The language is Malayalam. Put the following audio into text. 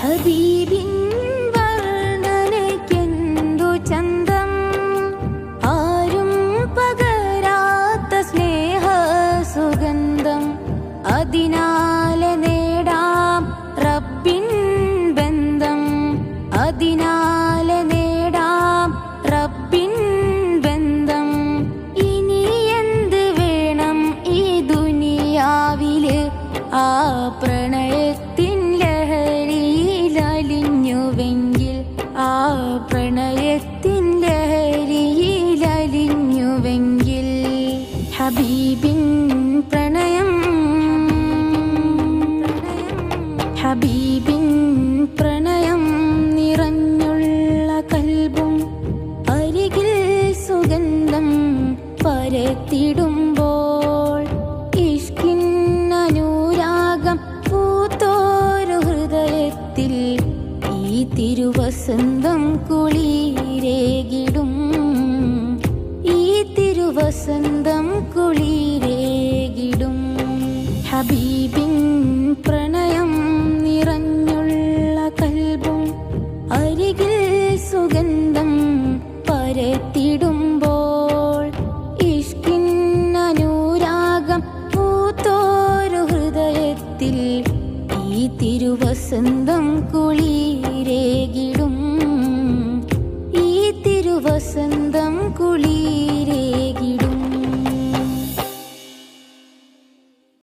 ഹബീബിൻ ആരും സ്നേഹ സുഗന്ധം റബ്ബിൻ ബന്ധം. റബ്ബിൻ ബന്ധം. വേണം ഈ ആ പ്രണയത്തിൻ ഹബീബിൻ പ്രണയം. ഹബീബിൻ പ്രണയം നിറഞ്ഞുള്ള കൽബും അരികിൽ സുഗന്ധം പരത്തിടുമ്പോൾ ഇഷ്കിൻ അനുരാഗം പൂത്തോരു ഹൃദയത്തിൽ ഈ തിരുവസന്തം കുളിരേകിടും. ഈ തിരുവസന്തം പരത്തിടുമ്പോൾ ഇഷ്കിന്നനുരാഗം പൂത്തോരു ഹൃദയത്തിൽ ഈ തിരുവസന്തം കുളിരേകിടും